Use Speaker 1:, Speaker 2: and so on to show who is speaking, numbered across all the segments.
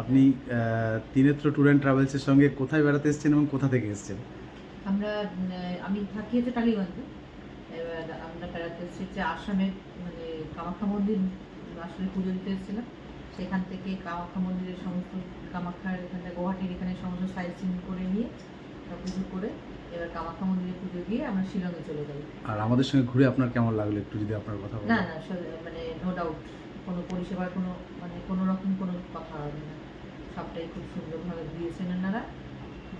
Speaker 1: আপনি তিনেত্র tour and ট্রাভেলসের সঙ্গে কোথায় বেড়াতে এসেছেন এবং কোথা থেকে এসেছেন?
Speaker 2: আমরা আমি থাকি হচ্ছে টালিগঞ্জে। এবার আমরা বেড়াতে এসেছি হচ্ছে আসামের মানে কামাখ্যা মন্দির আসলে পুজো দিতে এসেছিলাম। সেখান থেকে কামাখ্যা মন্দিরের সমস্ত কামাখ্যার এখানে গুয়াহাটির এখানে সমস্ত সাইট সিন করে নিয়ে সব কিছু করে এবার কামাখ্যা মন্দিরে পুজো দিয়ে আমরা শিলংয়ে চলে যাই।
Speaker 1: আর আমাদের সঙ্গে ঘুরে আপনার কেমন লাগল একটু যদি আপনার কথা
Speaker 2: না না মানে নো ডাউট কোনো পরিষেবার কোনো মানে কোনো রকম কোনো কথা হবে না। সবটাই খুব সুন্দরভাবে দিয়েছেন ওনারা।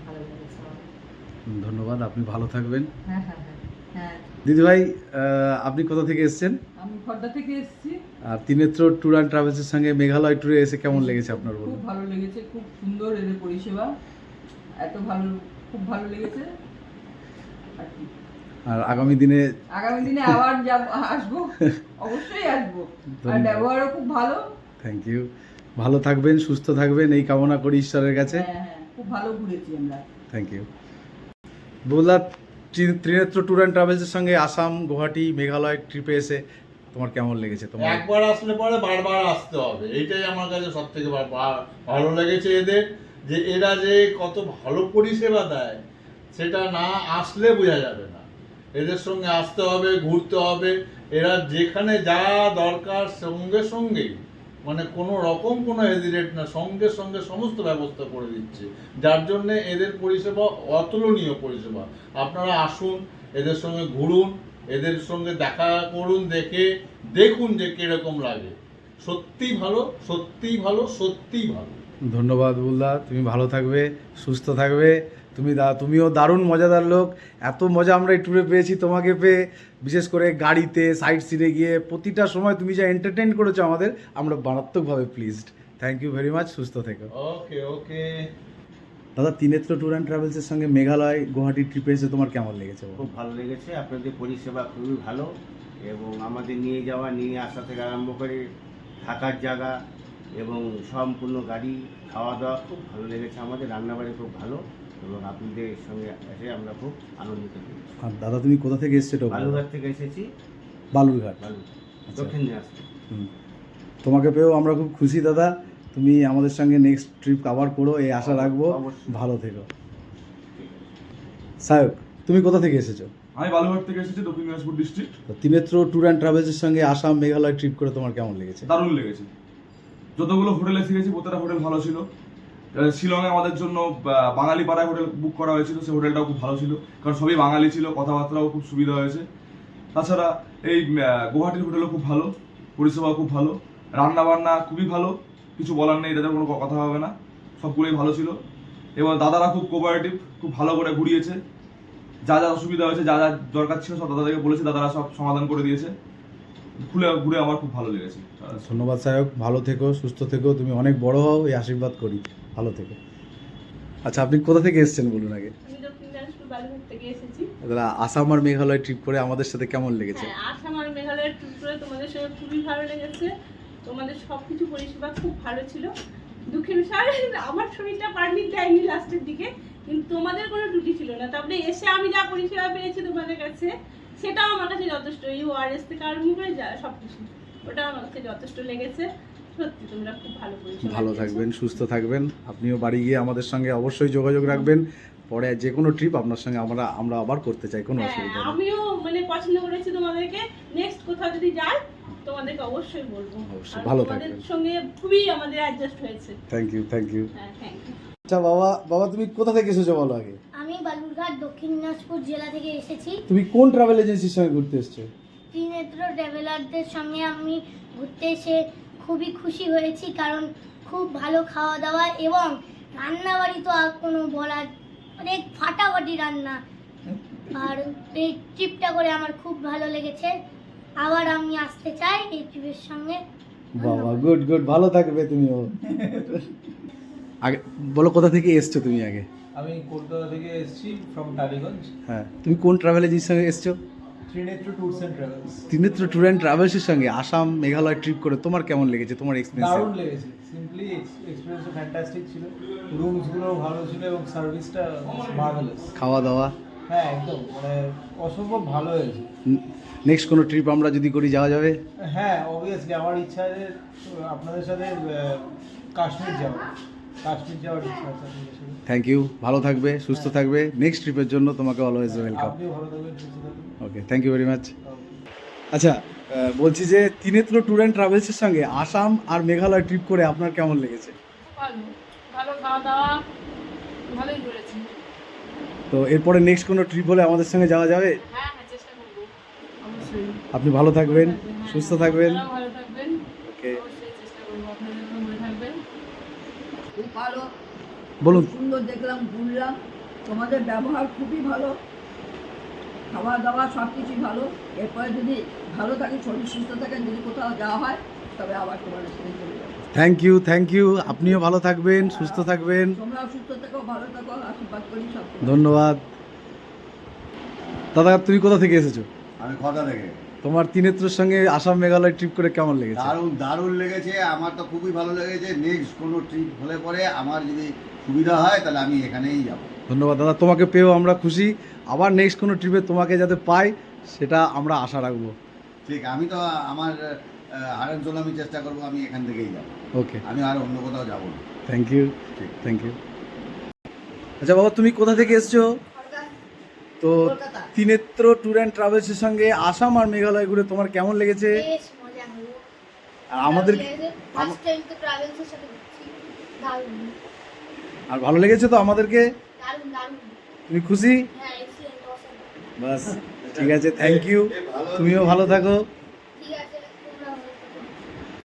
Speaker 2: ভালো লেগেছে
Speaker 1: ধন্যবাদ আপনি ভালো থাকবেন।
Speaker 2: হ্যাঁ হ্যাঁ হ্যাঁ হ্যাঁ।
Speaker 1: দিদিভাই আপনি কোথা থেকে এসেছেন?
Speaker 3: আমি খর্দা থেকে এসেছি।
Speaker 1: আর ত্রিনেত্র ট্যুর অ্যান্ড ট্রাভেলসের সঙ্গে মেঘালয় ট্যুরে এসে কেমন লেগেছে আপনার
Speaker 3: খুব
Speaker 1: বলুন
Speaker 3: ভালো লেগেছে খুব সুন্দর এদের পরিষেবা। এত ভালো খুব ভালো লেগেছে। আর
Speaker 1: আগামী দিনে
Speaker 3: আগামী দিনে আবার যাব আসব। অবশ্যই আসব। আর ব্যবহারও খুব ভালো।
Speaker 1: থ্যাংক ইউ ভালো থাকবেন সুস্থ থাকবেন এই কামনা করি ঈশ্বরের কাছে।
Speaker 3: হ্যাঁ হ্যাঁ খুব ভালো ঘুরেছি আমরা।
Speaker 1: থ্যাংক ইউ বললা ত্রি- ত্রিনেত্র ট্যুর অ্যান্ড ট্রাভেলসের সঙ্গে আসাম গুয়াহাটি মেঘালয় ট্রিপে এসে তোমার কেমন লেগেছে? তোমার
Speaker 4: একবার আসলে পরে বারবার আসতে হবে। এইটাই আমার কাছে সব থেকে ভালো লেগেছে এদের যে এরা যে কত ভালো পরিষেবা দেয় সেটা না আসলে বোঝা যাবে না। এদের সঙ্গে আসতে হবে ঘুরতে হবে। এরা যেখানে যা দরকার সঙ্গে সঙ্গেই মানে কোনো রকম কোনো হেজিটেট না, সঙ্গে সঙ্গে সমস্ত ব্যবস্থা করে দিচ্ছে। যার জন্যে এদের পরিষেবা অতুলনীয় পরিষেবা। আপনারা আসুন, এদের সঙ্গে ঘুরুন, এদের সঙ্গে দেখা করুন, দেখে দেখুন যে কীরকম লাগে। সত্যি ভালো, সত্যিই ভালো সত্যিই ভালো।
Speaker 1: ধন্যবাদ বুলদা, তুমি ভালো থাকবে, সুস্থ থাকবে। তুমি দা তুমিও দারুণ মজাদার লোক। এত মজা আমরা এই ট্যুরে পেয়েছি তোমাকে পেয়ে। বিশেষ করে গাড়িতে সাইড সিনে গিয়ে প্রতিটা সময় তুমি যা এন্টারটেইন করেছ আমাদের আমরা মারাত্মকভাবে pleased thank you very much সুস্থ থেকো।
Speaker 4: ওকে ওকে।
Speaker 1: দাদা তিনেত্র ট্যুর অ্যান্ড ট্রাভেলসের সঙ্গে মেঘালয় গুয়াহাটি ট্রিপে এসে তোমার কেমন লেগেছে?
Speaker 5: খুব ভালো লেগেছে। আপনাদের পরিষেবা খুবই ভালো এবং আমাদের নিয়ে যাওয়া নিয়ে আসা থেকে আরম্ভ করে থাকার জায়গা এবং সম্পূর্ণ গাড়ি খাওয়া দাওয়া খুব ভালো লেগেছে আমাদের রান্নাবাড়ি খুব ভালো। এবং আপনাদের সঙ্গে এসে আমরা খুব আনন্দিত পেয়েছি
Speaker 1: আর দাদা তুমি কোথা থেকে এসছো এটা বলো।
Speaker 5: বালুঘাট থেকে এসেছি।
Speaker 1: বালুরঘাট।
Speaker 5: বালু
Speaker 1: আচ্ছা।
Speaker 5: দক্ষিণ দিনাজপুর।
Speaker 1: হুম। তোমাকে পেয়েও আমরা খুব খুশি দাদা। তুমি আমাদের সঙ্গে নেক্সট ট্রিপ আবার করো এই আশা রাখব।
Speaker 5: অবশ্যই।
Speaker 1: ভালো থেকো। সায়ক তুমি কোথা থেকে এসেছ?
Speaker 6: আমি বালুঘাট থেকে এসেছি দক্ষিণ দিনাজপুর ডিস্ট্রিক্ট
Speaker 1: তো তিনেত্র ট্যুর অ্যান্ড ট্রাভেলসের সঙ্গে আসাম মেঘালয় ট্রিপ করে তোমার কেমন লেগেছে?
Speaker 6: দারুণ লেগেছে। যতগুলো হোটেলে থেকেছি প্রতিটা হোটেল ভালো ছিল। শিলংয়ে আমাদের জন্য বাঙালি পাড়ায় হোটেল বুক করা হয়েছিল, সেই হোটেলটাও খুব ভালো ছিল, কারণ সবই বাঙালি ছিল, কথাবার্তাও খুব সুবিধা হয়েছে। তাছাড়া এই গুয়াহাটির হোটেলও খুব ভালো, পরিষেবাও খুব ভালো রান্না বান্না খুবই ভালো, কিছু বলার নেই, এটাতে কোনো কথা হবে না, সবগুলোই ভালো ছিল। এবার দাদারা খুব কোপারেটিভ খুব ভালো করে ঘুরিয়েছে, যা যা অসুবিধা হয়েছে, যা যা দরকার ছিল সব দাদাদেরকে বলেছে, দাদারা সব সমাধান করে দিয়েছে। ঘুরে ঘুরে আমার খুব ভালো লেগেছে।
Speaker 1: ধন্যবাদ সায়ক ভালো থেকো সুস্থ থেকো তুমি অনেক বড় হও এই আশীর্বাদ করি ভালো থেকো। আচ্ছা আপনি কোথা থেকে এসেছেন বলুন আগে? আসাম আর মেঘালয় ট্রিপ করে আমাদের সাথে কেমন লেগেছে?
Speaker 7: হ্যাঁ আসাম আর মেঘালয়ের ট্যুর করে তোমাদের সঙ্গে খুবই ভালো লেগেছে। তোমাদের সব কিছু পরিষেবা খুব ভালো ছিল। দুঃখের বিষয় আমার শরীরটা পারমিট দেয়নি লাস্টের দিকে কিন্তু তোমাদের কোনো ত্রুটি ছিল না। তারপরে এসে আমি যা পরিষেবা পেয়েছি তোমাদের কাছে সেটাও আমার কাছে যথেষ্ট। ইউআরএস থেকে আরম্ভ করে যা সব কিছু ওটা আমার কাছে যথেষ্ট লেগেছে। সত্যি তোমরা খুব ভালো
Speaker 1: ভালো থাকবেন সুস্থ থাকবেন। আপনিও বাড়ি গিয়ে আমাদের সঙ্গে অবশ্যই যোগাযোগ রাখবেন। পরে যে কোনো ট্রিপ আপনার সঙ্গে আমরা আমরা আবার করতে চাই কোনো
Speaker 7: হ্যাঁ
Speaker 1: অসুবিধা
Speaker 7: আমিও মানে পছন্দ করেছি তোমাদেরকে। নেক্সট কোথাও যদি যাই তোমাদেরকে অবশ্যই বলব।
Speaker 1: অবশ্যই, ভালো
Speaker 7: তোমাদের
Speaker 1: থাকবেন।
Speaker 7: সঙ্গে খুবই আমাদের অ্যাডজাস্ট হয়েছে।
Speaker 1: থ্যাংক ইউ থ্যাংক ইউ
Speaker 7: হ্যাঁ থ্যাংক ইউ
Speaker 1: আচ্ছা বাবা বাবা তুমি কোথা থেকে এসেছ বলো আগে?
Speaker 8: আমি বালুরঘাট দক্ষিণ দিনাজপুর জেলা থেকে এসেছি।
Speaker 1: তুমি কোন ট্রাভেল এজেন্সির সঙ্গে ঘুরতে এসেছ?
Speaker 8: ত্রিনেত্র ট্রাভেলারদের সঙ্গে আমি ঘুরতে এসে খুবই খুশি হয়েছি কারণ খুব ভালো খাওয়া দাওয়া এবং রান্নাবাড়ি তো আর কোনো বলার অনেক ফাটাফাটি রান্না। আর এই ট্রিপটা করে আমার খুব ভালো লেগেছে। আবার আমি আসতে চাই এই ট্রিপের সঙ্গে।
Speaker 1: বাবা গুড গুড ভালো থাকবে তুমিও। আগে বলো কোথা থেকে এসছো তুমি আগে?
Speaker 9: আমি কলকাতা থেকে এসেছি ফ্রম টালিগঞ্জ।
Speaker 1: হ্যাঁ তুমি কোন ট্রাভেল এজেন্সির সঙ্গে এসছো?
Speaker 9: Trinetra tours and travels
Speaker 1: Trinetra tour and ট্রাভেলসের সঙ্গে আসাম মেঘালয় ট্রিপ করে তোমার কেমন লেগেছে? তোমার এক্সপিরিয়েন্স
Speaker 9: দারুণ লেগেছে। সিম্পলি এক্সপিরিয়েন্সটা ফ্যান্টাস্টিক ছিল। রুমসগুলোও ভালো ছিল এবং সার্ভিসটা মার্ভেলাস
Speaker 1: খাওয়া দাওয়া
Speaker 9: হ্যাঁ একদম। মানে অসম্ভব ভালো হয়েছে।
Speaker 1: নেক্সট কোনো ট্রিপ আমরা যদি করি যাওয়া যাবে?
Speaker 9: হ্যাঁ অবভিয়াসলি আমার ইচ্ছা যে আপনাদের সাথে কাশ্মীর যাওয়া কাশ্মীর যাওয়ার ইচ্ছা আছে আপনাদের সাথে
Speaker 1: থ্যাংক ইউ ভালো থাকবে সুস্থ থাকবে। নেক্সট ট্রিপের জন্য তোমাকে অলওয়েজ ওয়েলকাম
Speaker 9: আপনিও ভালো থাকবেন সুস্থ থাকবেন।
Speaker 1: Okay thank you very much আচ্ছা বলছি যে তিনেত্র ট্যুর অ্যান্ড ট্রাভেলসের সঙ্গে আসাম আর মেঘালয় ট্রিপ করে আপনার কেমন লেগেছে?
Speaker 10: ভালো ভালো খাওয়া দাওয়া ভালোই করেছি।
Speaker 1: তো এরপরে নেক্সট কোনো ট্রিপ হলে আমাদের সঙ্গে যাওয়া যাবে?
Speaker 10: হ্যাঁ হ্যাঁ চেষ্টা করব। অবশ্যই।
Speaker 1: আপনি ভালো থাকবেন
Speaker 10: হ্যাঁ,
Speaker 1: সুস্থ থাকবেন।
Speaker 10: ভালো থাকবেন।
Speaker 1: ওকে
Speaker 10: অবশ্যই চেষ্টা করব আপনাদের ভালো থাকবেন।
Speaker 3: খুব ভালো।
Speaker 1: বলুন।
Speaker 3: সুন্দর দেখলাম ঘুরলাম। তোমাদের ব্যবহার খুবই ভালো। খাওয়া দাওয়া সব কিছুই ভালো। এরপরে যদি ভালো থাকে শরীর সুস্থ থাকে যদি কোথাও যাওয়া হয় তবে আবার তোমাদের সাথে চলে যাব।
Speaker 1: থ্যাংক ইউ থ্যাংক ইউ আপনিও ভালো থাকবেন সুস্থ থাকবেন।
Speaker 3: তোমরাও সুস্থ থেকো ভালো থাকো আশীর্বাদ করি সব
Speaker 1: ধন্যবাদ। দাদা তুমি কোথা থেকে এসেছ?
Speaker 11: আমি কথা থেকে।
Speaker 1: তোমার তিনেত্রর সঙ্গে আসাম মেঘালয় ট্রিপ করে কেমন লেগেছে?
Speaker 11: দারুণ দারুণ লেগেছে। আমার তো খুবই ভালো লেগেছে। নেক্সট কোনো ট্রিপ হলে পরে আমার যদি সুবিধা হয় তাহলে আমি এখানেই যাব।
Speaker 1: ধন্যবাদ দাদা। তোমাকে পেয়েও আমরা খুশি। আবার নেক্সট কোনো ট্রিপে তোমাকে যাতে পাই সেটা আমরা আশা রাখব।
Speaker 11: ঠিক আমি তো আমার হারেন চলে আমি চেষ্টা করব আমি এখান থেকেই যাব।
Speaker 1: ওকে
Speaker 11: আমি আর অন্য কোথাও যাব না।
Speaker 1: থ্যাংক ইউ
Speaker 11: ঠিক।
Speaker 1: থ্যাংক ইউ আচ্ছা বাবা তুমি কোথা থেকে এসছো? তো তিনেত্র ট্যুর অ্যান্ড ট্রাভেলসের সঙ্গে আসাম আর মেঘালয় ঘুরে তোমার কেমন লেগেছে? আর আমাদের আর ভালো লেগেছে তো আমাদেরকে? তুমি খুশি?
Speaker 8: ব্যাস
Speaker 1: বাস ঠিক আছে থ্যাংক ইউ তুমিও ভালো থাকো।